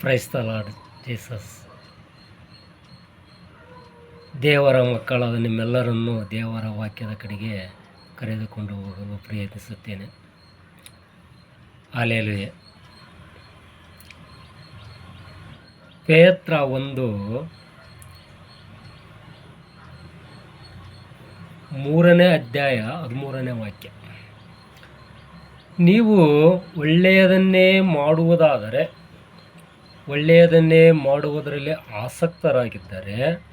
ಪ್ರೈಸ್ತ lord Jesus ದೇವರ ಮಕ್ಕಳಾದ ನಿಮ್ಮೆಲ್ಲರನ್ನು ದೇವರ ವಾಕ್ಯದ ಕಡೆಗೆ ಕರೆದುಕೊಂಡು ಹೋಗಲು ಪ್ರಯತ್ನಿಸುತ್ತೇನೆ. ಅಲೆಲುವೆ ಪೇತ್ರ ಒಂದು ಮೂರನೇ ಅಧ್ಯಾಯ ಹದಿಮೂರನೇ ವಾಕ್ಯ. ನೀವು ಒಳ್ಳೆಯದನ್ನೇ ಮಾಡುವುದಾದರೆ ಒಳ್ಳೆಯದನ್ನೇ ಮಾಡುವುದರಲ್ಲಿ ಆಸಕ್ತರಾಗಿದ್ದರೆ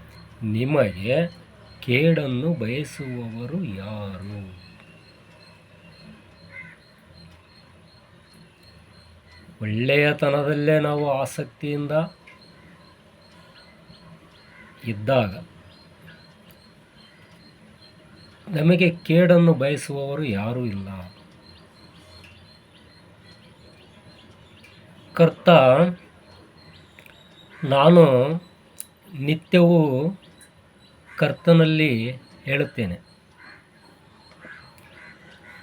ನಿಮಗೆ ಕೇಡನ್ನು ಬಯಸುವವರು ಯಾರು? ಒಳ್ಳೆಯತನದಲ್ಲೇ ನಾವು ಆಸಕ್ತಿಯಿಂದ ಇದ್ದಾಗ ನಮಗೆ ಕೇಡನ್ನು ಬಯಸುವವರು ಯಾರೂ ಇಲ್ಲ. ಕರ್ತ ನಾನು ನಿತ್ಯವೂ ಕರ್ತನಲ್ಲಿ ಹೇಳುತ್ತೇನೆ.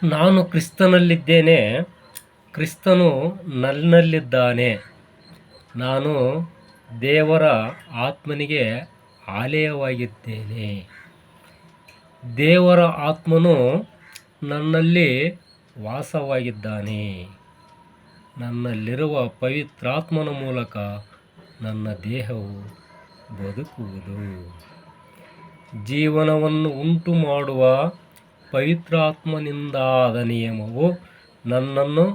ನಾನು ಕ್ರಿಸ್ತನಲ್ಲಿದ್ದೇನೆ, ಕ್ರಿಸ್ತನು ನನ್ನಲ್ಲಿದ್ದಾನೆ. ನಾನು ದೇವರ ಆತ್ಮನಿಗೆ ಆಲಯವಾಗಿದ್ದೇನೆ. ದೇವರ ಆತ್ಮನು ನನ್ನಲ್ಲಿ ವಾಸವಾಗಿದ್ದಾನೆ. ನನ್ನಲ್ಲಿರುವ ಪವಿತ್ರಾತ್ಮನ ಮೂಲಕ ನನ್ನ ದೇಹವು ಬದುಕುವುದು. ಜೀವನವನ್ನು ಉಂಟು ಮಾಡುವ ಪವಿತ್ರಾತ್ಮನಿಂದಾದ ನಿಯಮವು ನನ್ನನ್ನು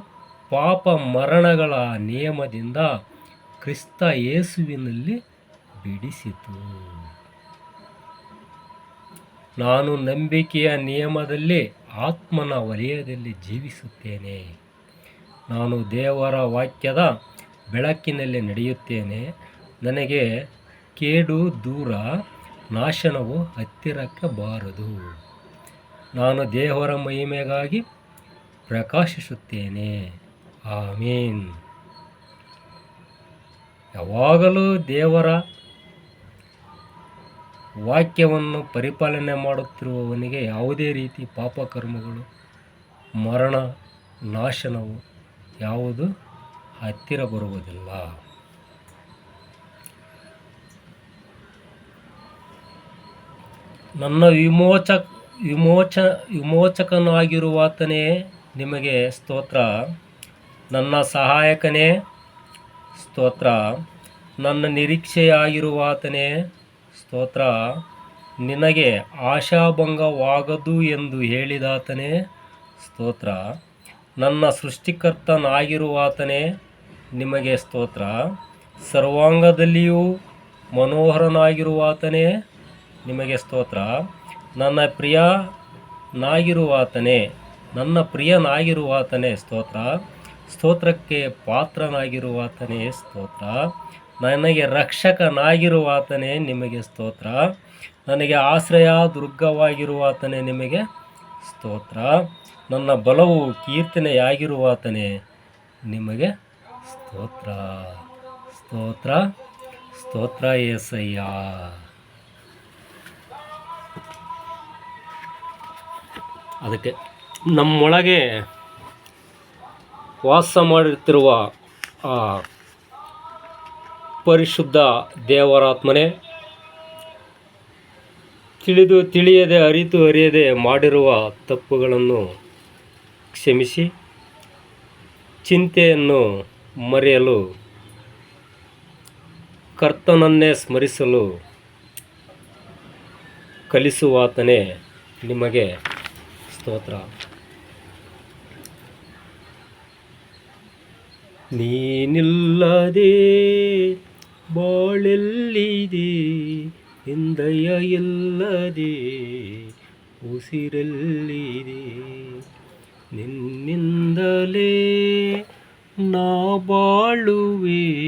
ಪಾಪ ಮರಣಗಳ ನಿಯಮದಿಂದ ಕ್ರಿಸ್ತ ಯೇಸುವಿನಲ್ಲಿ ಬಿಡಿಸಿತು. ನಾನು ನಂಬಿಕೆಯ ನಿಯಮದಲ್ಲಿ, ಆತ್ಮನ ವಲಯದಲ್ಲಿ ಜೀವಿಸುತ್ತೇನೆ. ನಾನು ದೇವರ ವಾಕ್ಯದ ಬೆಳಕಿನಲ್ಲಿ ನಡೆಯುತ್ತೇನೆ. ನನಗೆ ಕೇಡು ದೂರ ನಾಶನವು ಹತ್ತಿರಕ್ಕೆ ಬಾರದು. ನಾನು ದೇವರ ಮಹಿಮೆಗಾಗಿ ಪ್ರಕಾಶಿಸುತ್ತೇನೆ. ಆಮೀನ್. ಯಾವಾಗಲೂ ದೇವರ ವಾಕ್ಯವನ್ನು ಪರಿಪಾಲನೆ ಮಾಡುತ್ತಿರುವವನಿಗೆ ಯಾವುದೇ ರೀತಿ ಪಾಪಕರ್ಮಗಳು, ಮರಣ, ನಾಶನವು ಯಾವುದು? ಹತ್ತಿರ ಬರುವುದಿಲ್ಲ. ನನ್ನ ವಿಮೋಚ ವಿಮೋಚ, ವಿಮೋಚಕನಾಗಿರುವಾತನೇ ನಿಮಗೆ ಸ್ತೋತ್ರ. ನನ್ನ ಸಹಾಯಕನೇ ಸ್ತೋತ್ರ. ನನ್ನ ನಿರೀಕ್ಷೆಯಾಗಿರುವಾತನೇ ಸ್ತೋತ್ರ. ನಿನಗೆ ಆಶಾಭಂಗವಾಗದು ಎಂದು ಹೇಳಿದಾತನೇ ಸ್ತೋತ್ರ. ನನ್ನ ಸೃಷ್ಟಿಕರ್ತನಾಗಿರುವಾತನೇ ನಿಮಗೆ ಸ್ತೋತ್ರ. ಸರ್ವಾಂಗದಲ್ಲಿಯೂ ಮನೋಹರನಾಗಿರುವಾತನೇ, ನಿಮಗೆ ಸ್ತೋತ್ರ. ನನ್ನ ಪ್ರಿಯನಾಗಿರುವಾತನೇ ನನ್ನ ಪ್ರಿಯನಾಗಿರುವಾತನೇ ಸ್ತೋತ್ರ. ಸ್ತೋತ್ರಕ್ಕೆ ಪಾತ್ರನಾಗಿರುವಾತನೇ ಸ್ತೋತ್ರ. ನನಗೆ ರಕ್ಷಕನಾಗಿರುವಾತನೇ ನಿಮಗೆ ಸ್ತೋತ್ರ. ನನಗೆ ಆಶ್ರಯ ದುರ್ಗವಾಗಿರುವಾತನೇ ನಿಮಗೆ ಸ್ತೋತ್ರ. ನನ್ನ ಬಲವು ಕೀರ್ತನೆಯಾಗಿರುವಾತನೇ ನಿಮಗೆ ಸ್ತೋತ್ರ ಸ್ತೋತ್ರ ಸ್ತೋತ್ರ ಏಸಯ್ಯ. ಅದಕ್ಕೆ ನಮ್ಮೊಳಗೆ ವಾಸ ಮಾಡಿರ್ತಿರುವ ಆ ಪರಿಶುದ್ಧ ದೇವರಾತ್ಮನೇ ತಿಳಿದು, ತಿಳಿಯದೆ, ಅರಿತು, ಅರಿಯದೆ ಮಾಡಿರುವ ತಪ್ಪುಗಳನ್ನು ಕ್ಷಮಿಸಿ, ಚಿಂತೆಯನ್ನು ಮರೆಯಲು ಕರ್ತನನ್ನೇ ಸ್ಮರಿಸಲು ಕಲಿಸುವಾತನೇ ನಿಮಗೆ ಸ್ತೋತ್ರ. ನೀನಿಲ್ಲದೆ ಬಾಳೆಲ್ಲಿದೆ ಹಿಂದಯ ಇಲ್ಲದೆ ಉಸಿರಲ್ಲಿದೆ. ನಿನ್ನಿಂದಲೇ ನಾ ಬಾಳುವೆ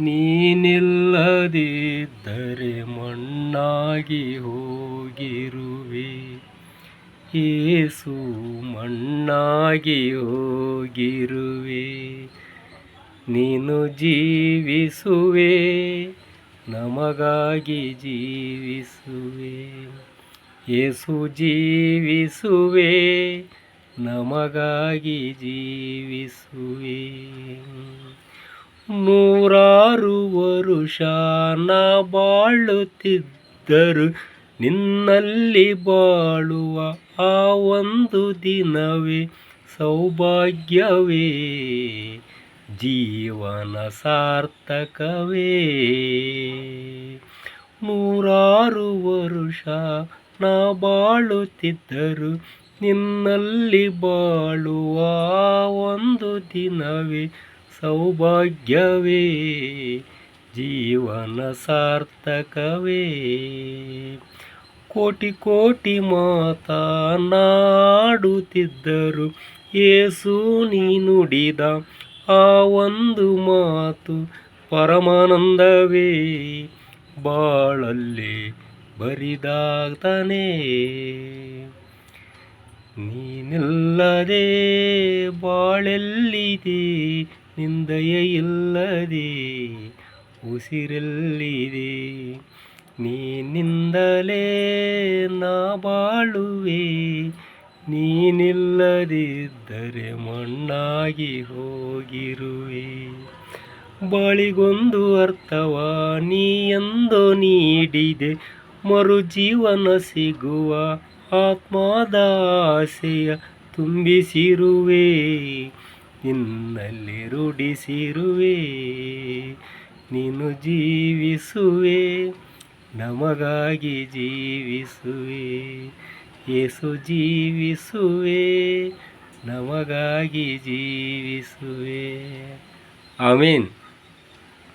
ನೀನಿಲ್ಲದಿದ್ದರೆ ಮಣ್ಣಾಗಿ ಹೋಗಿರುವೆ. ಏಸು ಮಣ್ಣಾಗಿ ಹೋಗಿರುವೆ. ನೀನು ಜೀವಿಸುವೆ ನಮಗಾಗಿ ಜೀವಿಸುವೆ. ಏಸು ಜೀವಿಸುವೆ ನಮಗಾಗಿ ಜೀವಿಸುವೆ. ನೂರಾರು ವರುಷ ನಾ ಬಾಳುತ್ತಿದ್ದರು ನಿನ್ನಲ್ಲಿ ಬಾಳುವ ಆ ಒಂದು ದಿನವೇ ಸೌಭಾಗ್ಯವೇ. ಜೀವನ ಸಾರ್ಥಕವೇ. ನೂರಾರು ವರುಷ ನಾ ಬಾಳುತ್ತಿದ್ದರು ನಿನ್ನಲ್ಲಿ ಬಾಳುವ ಒಂದು ದಿನವೇ ಸೌಭಾಗ್ಯವೇ, ಜೀವನ ಸಾರ್ಥಕವೇ. ಕೋಟಿ ಕೋಟಿ ಮಾತನಾಡುತ್ತಿದ್ದರು, ಏಸು ನೀನುಡಿದ ಆ ಒಂದು ಮಾತು ಪರಮಾನಂದವೇ. ಬಾಳಲ್ಲಿ ಬರಿದಾಗ್ತಾನೆ. ನೀನಿಲ್ಲದೆ ಬಾಳೆಲ್ಲಿದೆ ನಿಂದಯ ಇಲ್ಲದೆ ಉಸಿರೆಲ್ಲಿದೆ. ನೀನಿಂದಲೇ ನಾ ಬಾಳುವೆ, ನೀನಿಲ್ಲದಿದ್ದರೆ ಮಣ್ಣಾಗಿ ಹೋಗಿರುವೆ. ಬಾಳಿಗೊಂದು ಅರ್ಥವ ನೀ ಎಂದು ನೀಡಿದೆ ಮರುಜೀವನ ಸಿಗುವ ಆತ್ಮದ ಆಸೆಯ ತುಂಬಿಸಿರುವೆ, ನಿನ್ನಲ್ಲಿ ರೂಢಿಸಿರುವೆ, ನೀನು ಜೀವಿಸುವೆ, ನಮಗಾಗಿ ಜೀವಿಸುವೆ, ಏಸು ಜೀವಿಸುವೆ, ನಮಗಾಗಿ ಜೀವಿಸುವೆ. ಆಮೀನ್.